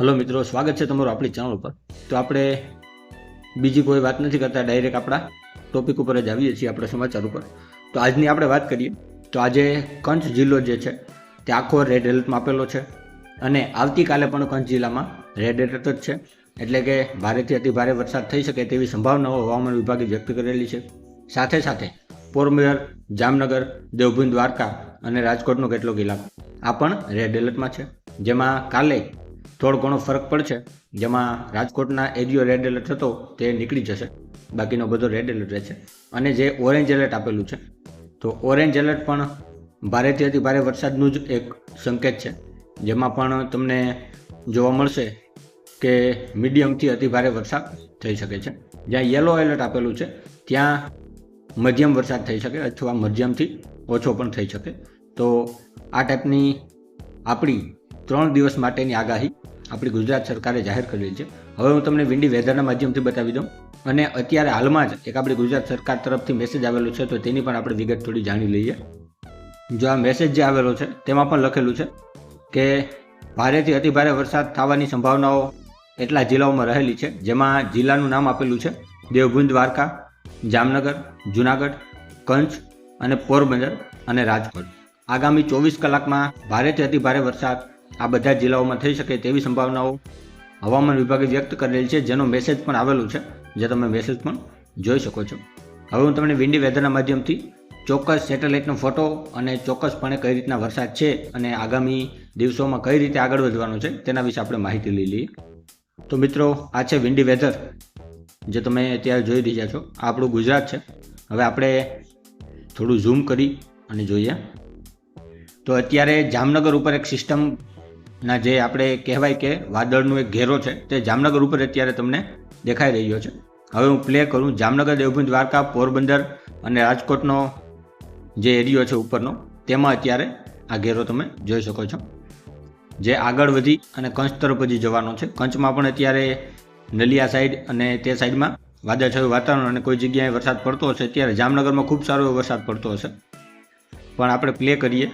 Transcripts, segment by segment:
Hello મિત્રો, સ્વાગત છે તમારું આપણી ચેનલ ઉપર. તો આપણે બીજી કોઈ વાત નથી કરતા ડાયરેક્ટ આપણા ટોપિક ઉપર જ આવીએ છીએ આપણે સમાચાર ઉપર. તો આજની આપણે વાત કરીએ, તો આજે કંચ જિલ્લો જે છે, તે આખો રેડ એલર્ટમાં આપેલો છે અને આવતીકાલે પણ કંચ જિલ્લામાં રેડ એલર્ટ જ છે. એટલે કે ભારેથી અતિ ભારે વરસાદ થઈ શકે તેવી સંભાવનાઓ હવામાન વિભાગે વ્યક્ત કરેલી છે. સાથે સાથે પોરબંદર, જામનગર, દેવભૂમિ દ્વારકા અને રાજકોટનો કેટલોક ઇલાકો, આ પણ રેડ એલર્ટમાં છે. જેમાં કાલે થોડો ઘણો ફરક પડશે, જેમાં રાજકોટના એરિયો રેડ એલર્ટ હતો, તે નીકળી જશે. બાકીનો બધો રેડ એલર્ટ રહેશે અને જે ઓરેન્જ એલર્ટ આપેલું છે, તો ઓરેન્જ એલર્ટ પણ ભારેથી અતિ ભારે વરસાદનું જ એક સંકેત છે. જેમાં પણ તમને જોવા મળશે કે મીડિયમથી અતિ ભારે વરસાદ થઈ શકે છે. જ્યાં યલો એલર્ટ આપેલું છે, ત્યાં મધ્યમ વરસાદ થઈ શકે અથવા મધ્યમથી ઓછો પણ થઈ શકે. તો આ ટાઈપની આપણી ત્રણ દિવસ માટેની આગાહી આપણી ગુજરાત સરકારે જાહેર કરેલી છે. હવે હું તમને વિન્ડી વેધરના માધ્યમથી બતાવી દઉં. અને અત્યારે હાલમાં જ એક આપણી ગુજરાત સરકાર તરફથી મેસેજ આવેલો છે, તો તેની પણ આપણે વિગત થોડી જાણી લઈએ. જો આ મેસેજ જે આવેલો છે, તેમાં પણ લખેલું છે કે ભારેથી અતિભારે વરસાદ થવાની સંભાવનાઓ એટલા જિલ્લાઓમાં રહેલી છે, જેમાં જિલ્લાનું નામ આપેલું છે દેવભુંજ, દ્વારકા, જામનગર, જુનાગઢ કંચ અને પોરબંદર અને રાજકોટ. આગામી ચોવીસ કલાકમાં ભારેથી અતિભારે વરસાદ આ બધા જિલ્લાઓમાં થઈ શકે તેવી સંભાવનાઓ હવામાન વિભાગે વ્યક્ત કરેલી છે, જેનો મેસેજ પણ આવેલું છે, જે તમે મેસેજ પણ જોઈ શકો છો. હવે હું તમને વિન્ડી વેધરના માધ્યમથી ચોક્કસ સેટેલાઇટનો ફોટો અને ચોક્કસપણે કઈ રીતના વરસાદ છે અને આગામી દિવસોમાં કઈ રીતે આગળ વધવાનો છે, તેના વિશે આપણે માહિતી લઈ લઈએ. તો મિત્રો, આ છે વિન્ડી વેધર જે તમે અત્યારે જોઈ રહ્યા છો. આ આપણું ગુજરાત છે. હવે આપણે થોડું ઝૂમ કરી અને જોઈએ. તો અત્યારે જામનગર ઉપર એક સિસ્ટમના જે આપણે કહેવાય કે વાદળનું એક ઘેરો છે, તે જામનગર ઉપર અત્યારે તમને દેખાઈ રહ્યો છે. હવે હું પ્લે કરું જામનગર દેવભૂમિ દ્વારકા, પોરબંદર અને રાજકોટનો જે એરિયો છે ઉપરનો, તેમાં અત્યારે આ ઘેરો તમે જોઈ શકો છો. જે આગળ વધી અને કંચ તરફ હજી જવાનો છે. કંચમાં પણ અત્યારે નલિયા સાઈડ અને તે સાઈડમાં વાદળછાયું વાતાવરણ અને કોઈ જગ્યાએ વરસાદ પડતો હશે, ત્યારે જામનગરમાં ખૂબ સારો વરસાદ પડતો હશે. પણ આપણે પ્લે કરીએ.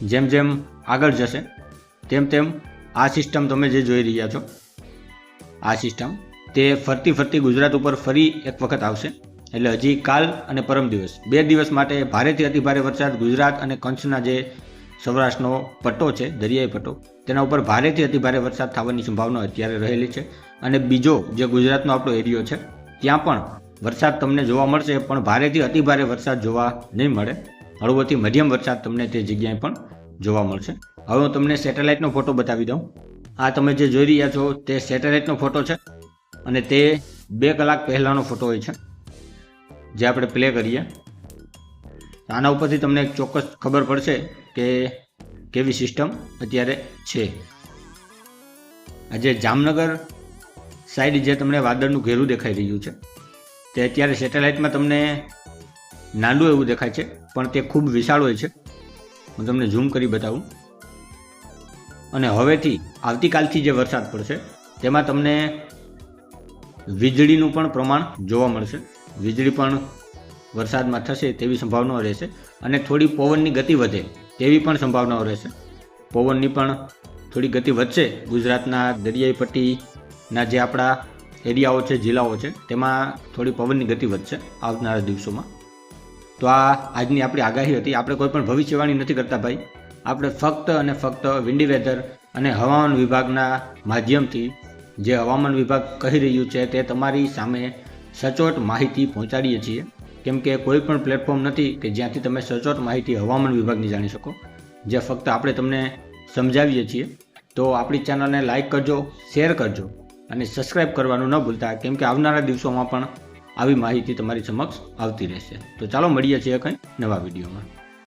જેમ જેમ આગળ જશે, તેમ તેમ આ સિસ્ટમ તમે જે જોઈ રહ્યા છો, આ સિસ્ટમ તે ફરતી ફરતી ગુજરાત ઉપર ફરી એક વખત આવશે. એટલે હજી કાલ અને પરમ દિવસ. બે દિવસ માટે ભારેથી અતિભારે વરસાદ ગુજરાત અને કચ્છના જે સૌરાષ્ટ્રનો પટ્ટો છે, દરિયાઈ પટ્ટો, તેના ઉપર ભારેથી અતિભારે વરસાદ થવાની સંભાવના અત્યારે રહેલી છે. અને બીજો જે ગુજરાતનો આપણો એરિયો છે, ત્યાં પણ વરસાદ તમને જોવા મળશે, પણ ભારેથી અતિભારે વરસાદ જોવા નહીં મળે. હળવોથી મધ્યમ વરસાદ તમને તે જગ્યાએ પણ જોવા મળશે. હવે હું તમને સેટેલાઇટનો ફોટો બતાવી દઉં. આ તમે જે જોઈ રહ્યા છો તે સેટેલાઇટનો ફોટો છે અને તે બે કલાક પહેલાંનો ફોટો હોય છે, જે આપણે પ્લે કરીએ. આના ઉપરથી તમને ચોક્કસ ખબર પડશે કે કેવી સિસ્ટમ અત્યારે છે. આજે જામનગર સાઈડ જે તમને વાદળનું ઘેરું દેખાઈ રહ્યું છે, તે અત્યારે સેટેલાઇટમાં તમને નાનું એવું દેખાય છે. પણ તે ખૂબ વિશાળ હોય છે. હું તમને ઝૂમ કરી બતાવું. અને હવેથી આવતીકાલથી જે વરસાદ પડશે, તેમાં તમને વીજળીનું પણ પ્રમાણ જોવા મળશે. વીજળી પણ વરસાદમાં થશે તેવી સંભાવનાઓ રહેશે અને થોડી પવનની ગતિ વધે તેવી પણ સંભાવનાઓ રહેશે. પવનની પણ થોડી ગતિ વધશે ગુજરાતના દરિયાઈ પટ્ટીના જે આપણા એરિયાઓ છે, જિલ્લાઓ છે, તેમાં થોડી પવનની ગતિ વધશે આવનારા દિવસોમાં. તો આ આજની આપણી આગાહી હતી. આપણે કોઈ પણ ભવિષ્યવાણી નથી કરતા ભાઈ. આપણે ફક્ત અને ફક્ત વિન્ડી વેધર અને હવામાન વિભાગના માધ્યમથી જે હવામાન વિભાગ કહી રહ્યું છે તે તમારી સામે સચોટ માહિતી પહોંચાડીએ છીએ. કેમ કે કોઈ પણ પ્લેટફોર્મ નથી કે જ્યાંથી તમે સચોટ માહિતી હવામાન વિભાગની જાણી શકો. જે ફક્ત આપણે તમને સમજાવીએ છીએ. તો આપણી ચેનલને લાઇક કરજો શેર કરજો અને સબસ્ક્રાઈબ કરવાનું ન ભૂલતા. કેમ કે આવનારા દિવસોમાં પણ આવી માહિતી તમારી સમક્ષ આવતી રહેશે. તો ચાલો મળીએ છીએ કંઈ નવા વિડીયોમાં.